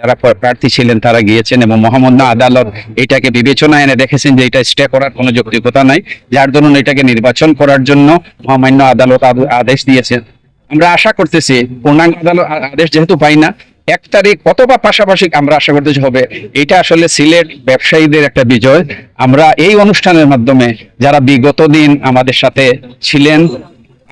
যারা প্রার্থী ছিলেন, তারা গিয়েছেন এবং মহামান্য আদালত এটাকে বিবেচনায় এনে দেখেছেন যে এটা স্টে করার কোনো যৌক্তিকতা নাই। যার দরুন এটাকে নির্বাচন করার জন্য মহামান্য আদালত আদেশ দিয়েছেন। আমরা আশা করতেছি, পূর্ণাঙ্গ আদালত আদেশ যেহেতু পাই না, এক তারিখ অথবা পাশাপাশি আমরা আশা করতেছি হবে, এটা আসলে সিলেট ব্যবসায়ীদের একটা বিজয়। আমরা এই অনুষ্ঠানের মাধ্যমে যারা বিগত দিন আমাদের সাথে ছিলেন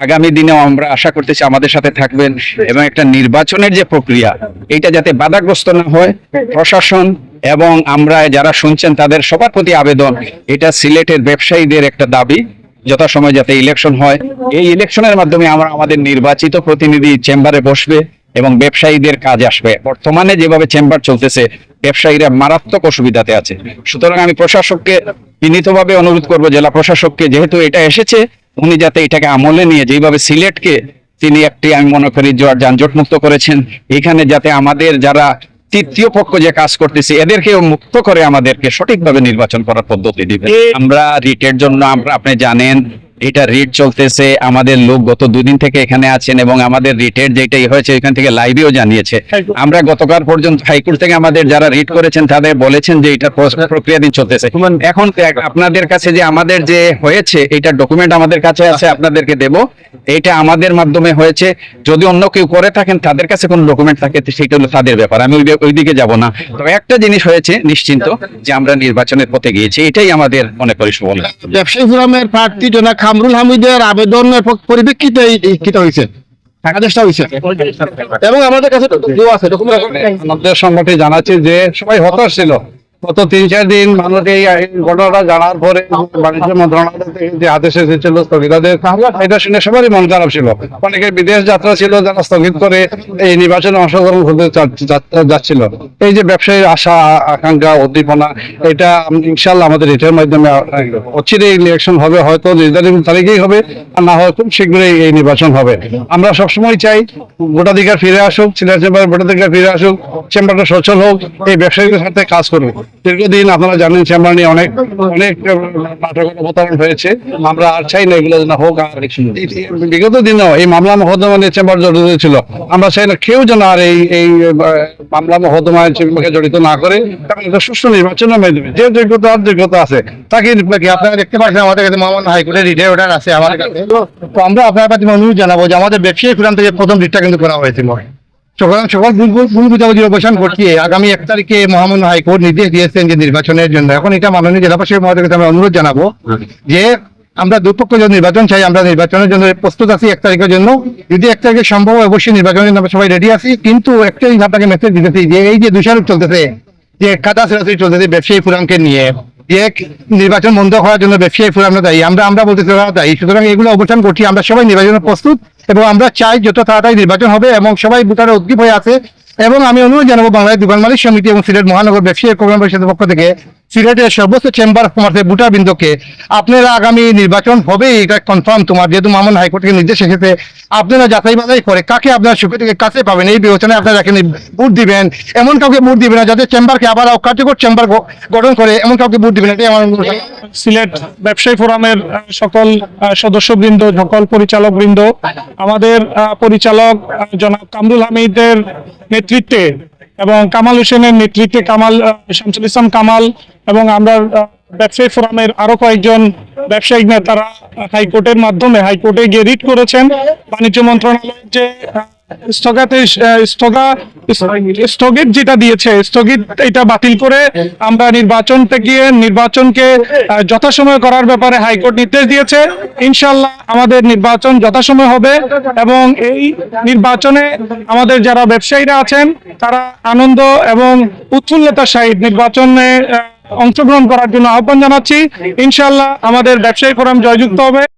আগামী দিনেও আমরা আশা করতেছি আমাদের সাথে থাকবেন এবং একটা নির্বাচনের যে প্রক্রিয়া এটা যাতে বাধাগ্রস্ত না হয়, প্রশাসন এবং আমরা যারা শুনছেন তাদের সবার প্রতি আবেদন, এটা সিলেটের ব্যবসায়ীদের একটা দাবি, যথাসময় যাতে ইলেকশন হয়। এই ইলেকশনের মাধ্যমে আমরা আমাদের নির্বাচিত প্রতিনিধি চেম্বারে বসবে এবং ব্যবসায়ীদের কাজ আসবে। বর্তমানে যেভাবে চেম্বার চলতেছে, ব্যবসায়ীরা মারাত্মক অসুবিধাতে আছে। সুতরাং আমি প্রশাসককে বিনীতভাবে অনুরোধ করব, জেলা প্রশাসককে, যেহেতু এটা এসেছে উনি যাতে এটাকে আমলে নিয়ে যেভাবে সিলেটকে তিনি একটি আমি মনে করি যানজট মুক্ত করেছেন এখানে যাতে আমাদের যারা তৃতীয় পক্ষ যে কাজ করতেছে এদেরকেও মুক্ত করে আমাদেরকে সঠিকভাবে নির্বাচন করার পদ্ধতি দিবে আমরা রিটের জন্য আমরা আপনি জানেন এটা রিট চলতেছে আমাদের লোক গত দুদিন থেকে এখানে আছেন এবং আমাদের রিটের যেটাই হয়েছে এখান থেকে লাইভেও জানিয়েছে। আমরা গতকাল পর্যন্ত হাইকোর্ট থেকে আমাদের যারা রিট করেছেন তাদের বলেছেন যে এটা প্রক্রিয়াধীন চলতেছে। এখন আপনাদের কাছে যে আমাদের যে হয়েছে এটা ডকুমেন্ট আমাদের কাছে আছে আপনাদেরকে দেব। এটা আমাদের মাধ্যমে হয়েছে। যদি অন্য কেউ করে থাকেন তাদের কাছে কোনো ডকুমেন্ট থাকে সেটা হলো তাদের ব্যাপার। আমি ওই- ওইদিকে যাব না। তবে একটা জিনিস হয়েছে নিশ্চিন্ত যে আমরা নির্বাচনের পথে গিয়েছি। এটাই আমাদের মনে করি সফল ব্যবসায়ী ফোরামের প্রার্থী জনাব কামরুল হামিদের আবেদনের পরিপ্রেক্ষিতে হয়েছে হয়েছে এবং আমাদের কাছে আছে। আমাদের সংগঠন জানাচ্ছে যে সবাই হতাশ ছিল। গত তিন চার দিন মানুষ এই ঘটনাটা জানার পরে বাণিজ্য মন্ত্রণালয় থেকে যে আদেশ এসেছিল স্থগিতাদের এটা শুনে সবারই মন খারাপ ছিল। অনেকের বিদেশ যাত্রা ছিল, যারা স্থগিত করে এই নির্বাচনে অংশগ্রহণ করতে যাচ্ছিল। এই যে ব্যবসায়ীর আশা, আকাঙ্ক্ষা, উদ্দীপনা, এটা ইনশাল্লাহ আমাদের এটার মাধ্যমে অচিরে ইলেকশন হবে, হয়তো নির্ধারিত তারিখেই হবে, আর না হয় খুব শীঘ্রই এই নির্বাচন হবে। আমরা সবসময় চাই ভোটাধিকার ফিরে আসুক, সিলেট চেম্বারের ভোটাধিকার ফিরে আসুক, চেম্বারটা সচল হোক, এই ব্যবসায়ীদের সাথে কাজ করুক। দীর্ঘদিন আপনারা জানেন চেম্বার নিয়ে অনেক অনেক নাটক অবতারণ হয়েছে। আমরা আর চাই না এগুলো যেন হোক আর বিগত দিনেও এই মামলা মহোদমা নিয়ে চেম্বার জড়িত ছিল আমরা চাই না কেউ যেন আর এই এই মামলা মহোদমায় চেম্বারকে জড়িত না করে। এটা সুষ্ঠু নির্বাচনের মাধ্যমে। যে যোগ্যতা আর যোগ্যতা আছে, তাকে কি আপনারা দেখতে পাচ্ছেন, আমাদের কাছে মহামান্য হাইকোর্টের রিটের অর্ডার আছে আমাদের কাছে। তো আমরা আপনার কাছে অনুরোধ জানাব যে আমাদের ব্যবসায়ী ফোরাম থেকে প্রথম রিটটা কিন্তু করা হয়েছিল। সকল অবসান ঘটিয়ে আগামী এক তারিখে মহামান্য হাইকোর্ট নির্দেশ দিয়েছেন যে নির্বাচনের জন্য। এখন এটা মাননীয় জেলা কাছে আমরা অনুরোধ জানাব যে আমরা দুপক্ষ নির্বাচন চাই, আমরা নির্বাচনের জন্য প্রস্তুত আছি এক তারিখের জন্য। যদি এক তারিখে সম্ভব অবশ্যই নির্বাচনের জন্য সবাই রেডি আছি। কিন্তু একটা জিনিস আপনাকে মেসেজ দিতেছি যে এই যে চলতেছে যে চলতেছে ব্যবসায়ী নিয়ে নির্বাচন বন্ধ করার জন্য ব্যবসায়ী ফোরাম দায়ী, আমরা আমরা বলতে দায়ী। সুতরাং এগুলো অবসান করছি আমরা সবাই নির্বাচনের প্রস্তুত। এবং আমরা চাই যত তাড়াতাড়ি নির্বাচন হবে এবং সবাই ভোটারে উদ্দীপ হয়ে আছে এবং আমি অনুরোধ জানাব বাংলাদেশ দোকান মালিক সমিতি এবং সিলেট মহানগর ব্যবসায়ী কল্যাণ পরিষদের পক্ষ থেকে সিলেটের সর্বোচ্চ চেম্বার অফ কমার্সের ভোটার বৃন্দকে আপনারা আগামী নির্বাচন হবে এটা কনফার্ম তোমার, যেহেতু মামুন হাইকোর্ট থেকে নির্দেশ এসেছে, আপনারা যাচাই বাছাই করে কাকে আপনারা সুখে থেকে কাছে পাবেন, এই বিবেচনায় আপনারা যাকে ভোট দিবেন। এমন কাউকে ভোট দিবেন না, যাতে চেম্বারকে আবার কার্যকর চেম্বার গঠন করে এমন কাউকে ভোট দিবেন এটাই আমার সিলেট ব্যবসায়ী ফোরামের সকল সদস্যবৃন্দ, সকল পরিচালক বৃন্দ আমাদের পরিচালক জনাব কামরুল হামিদের নেতৃত্বে এবং কামাল হোসেনের নেতৃত্বে কামাল শামসুল ইসলাম কামাল এবং আমরা ব্যবসায়ী ফোরামের আরও কয়েকজন ব্যবসায়িক নেতারা হাইকোর্টের মাধ্যমে হাইকোর্টে গিয়ে রিট করেছেন। বাণিজ্য মন্ত্রণালয়ের যে স্থগাতে স্থগিত যেটা দিয়েছে, স্থগিত এটা বাতিল করে আমরা নির্বাচন থেকে, নির্বাচনকে করার ব্যাপারে হাইকোর্ট নির্দেশ দিয়েছে। ইনশাল্লাহ আমাদের নির্বাচন হবে এবং এই নির্বাচনে আমাদের যারা ব্যবসায়ীরা আছেন, তারা আনন্দ এবং উৎফুল্লতার সহিত নির্বাচনে অংশগ্রহণ করার জন্য আহ্বান জানাচ্ছি। ইনশাল্লাহ আমাদের ব্যবসায়ী ফোরাম জয়যুক্ত হবে।